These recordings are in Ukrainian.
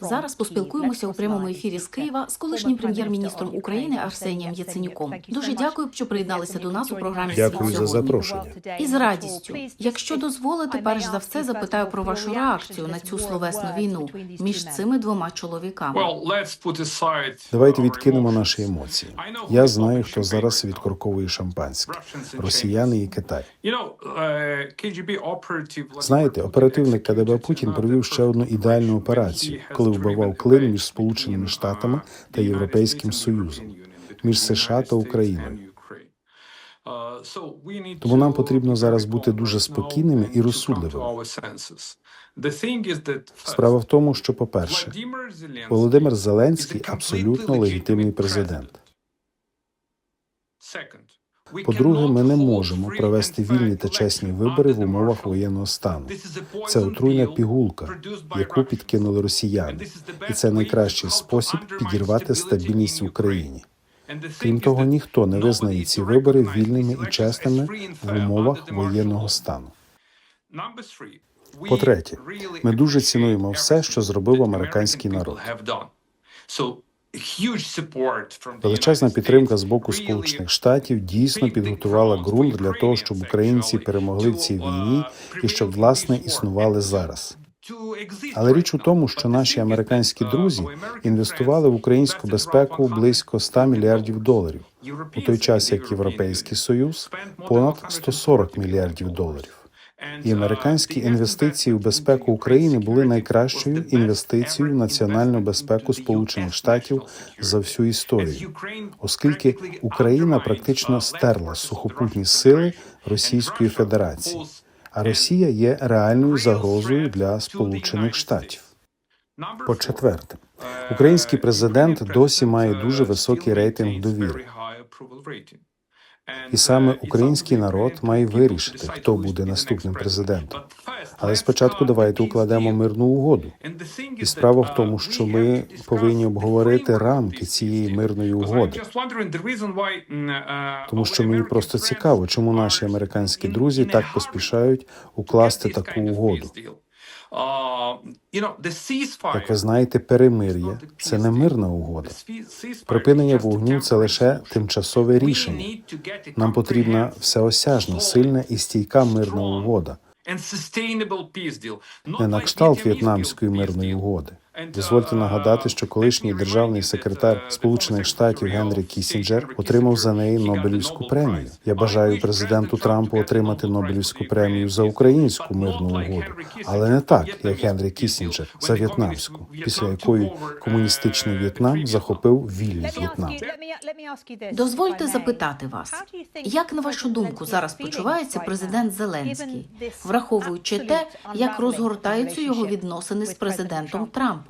Зараз поспілкуємося у прямому ефірі з Києва з колишнім прем'єр-міністром України Арсенієм Яценюком. Дуже дякую, що приєдналися до нас у програмі Дякую за запрошення. І з радістю, якщо дозволите, перш за все запитаю про вашу реакцію на цю словесну війну між цими двома чоловіками. Давайте відкинемо наші емоції. Я знаю, хто зараз відкорковує шампанське: росіяни і Китай. Uh, Знаєте, оперативник КДБ Путін провів ще одну ідеальну операцію, коли вбивав клин між Сполученими Штатами та Європейським Союзом, між США та Україною. Тому нам потрібно зараз бути дуже спокійними і розсудливими. Справа в тому, що, по-перше, Володимир Зеленський абсолютно легітимний президент. По-друге, ми не можемо провести вільні та чесні вибори в умовах воєнного стану. Це отруйна пігулка, яку підкинули росіяни, і це найкращий спосіб підірвати стабільність в Україні. Крім того, ніхто не визнає ці вибори вільними і чесними в умовах воєнного стану. По-третє, ми дуже цінуємо все, що зробив американський народ. Величезна підтримка з боку Сполучених Штатів дійсно підготувала ґрунт для того, щоб українці перемогли в цій війні і щоб власне існували зараз. Але річ у тому, що наші американські друзі інвестували в українську безпеку близько 100 мільярдів доларів, у той час як Європейський Союз понад 140 мільярдів доларів. І американські інвестиції в безпеку України були найкращою інвестицією в національну безпеку Сполучених Штатів за всю історію, оскільки Україна практично стерла сухопутні сили Російської Федерації, а Росія є реальною загрозою для Сполучених Штатів. По четверте, український президент досі має дуже високий рейтинг довіри. І саме український народ має вирішити, хто буде наступним президентом. Але спочатку давайте укладемо мирну угоду. І справа в тому, що ми повинні обговорити рамки цієї мирної угоди. Тому що мені просто цікаво, чому наші американські друзі так поспішають укласти таку угоду. Як ви знаєте, перемир'я це не мирна угода. Припинення вогню це лише тимчасове рішення. Нам потрібна всеосяжна, сильна і стійка мирна угода, не на кшталт в'єтнамської мирної угоди. Дозвольте нагадати, що колишній державний секретар Сполучених Штатів Генрі Кісінджер отримав за неї Нобелівську премію. Я бажаю президенту Трампу отримати Нобелівську премію за українську мирну угоду, але не так, як Генрі Кісінджер за в'єтнамську, після якої комуністичний В'єтнам захопив вільний В'єтнам. Дозвольте запитати вас, як на вашу думку зараз почувається президент Зеленський, враховуючи те, як розгортаються його відносини з президентом Трампом,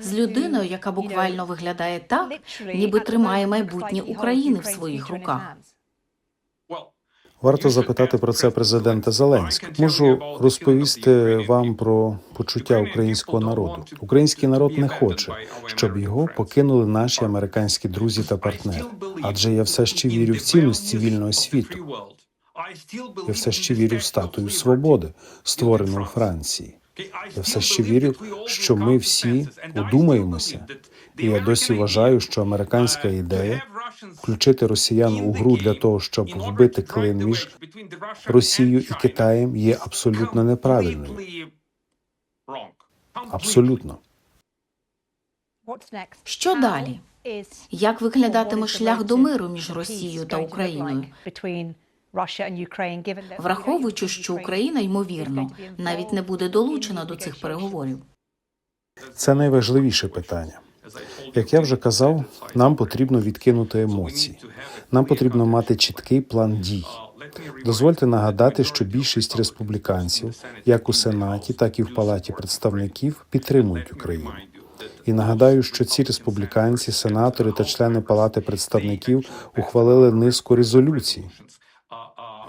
з людиною, яка буквально виглядає так, ніби тримає майбутнє України в своїх руках. Варто запитати про це президента Зеленського. Можу розповісти вам про почуття українського народу. Український народ не хоче, щоб його покинули наші американські друзі та партнери. Адже я все ще вірю в цінності вільного світу. Я все ще вірю в статую свободи, створену у Франції. Я все ще вірю, що ми всі удумаємося, і я досі вважаю, що американська ідея включити росіян у гру для того, щоб вбити клин між Росією і Китаєм, є абсолютно неправильною. Абсолютно. Що далі? Як виглядатиме шлях до миру між Росією та Україною? Враховуючи, що Україна ймовірно навіть не буде долучена до цих переговорів. Це найважливіше питання. Як я вже казав, нам потрібно відкинути емоції. Нам потрібно мати чіткий план дій. Дозвольте нагадати, що більшість республіканців, як у сенаті, так і в палаті представників, підтримують Україну. І нагадаю, що ці республіканці, сенатори та члени палати представників ухвалили низку резолюцій,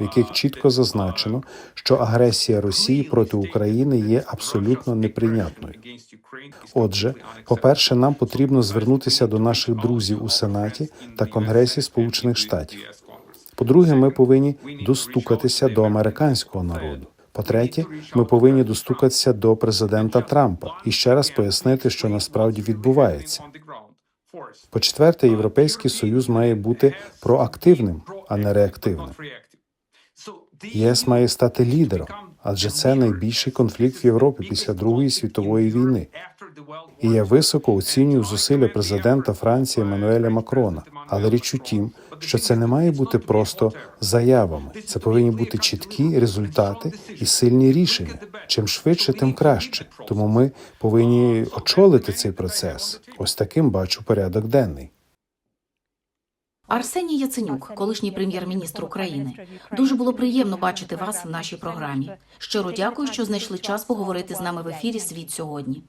в яких чітко зазначено, що агресія Росії проти України є абсолютно неприйнятною. Отже, по-перше, нам потрібно звернутися до наших друзів у Сенаті та Конгресі Сполучених Штатів. По-друге, ми повинні достукатися до американського народу. По-третє, ми повинні достукатися до президента Трампа і ще раз пояснити, що насправді відбувається. По-четверте, Європейський Союз має бути проактивним, а не реактивним. ЄС має стати лідером, адже це найбільший конфлікт в Європі після Другої світової війни. І я високо оцінюю зусилля президента Франції Еммануеля Макрона. Але річ у тім, що це не має бути просто заявами. Це повинні бути чіткі результати і сильні рішення. Чим швидше, тим краще. Тому ми повинні очолити цей процес. Ось таким бачу порядок денний. Арсеній Яценюк, колишній прем'єр-міністр України. Дуже було приємно бачити вас в нашій програмі. Щиро дякую, що знайшли час поговорити з нами в ефірі Світ сьогодні.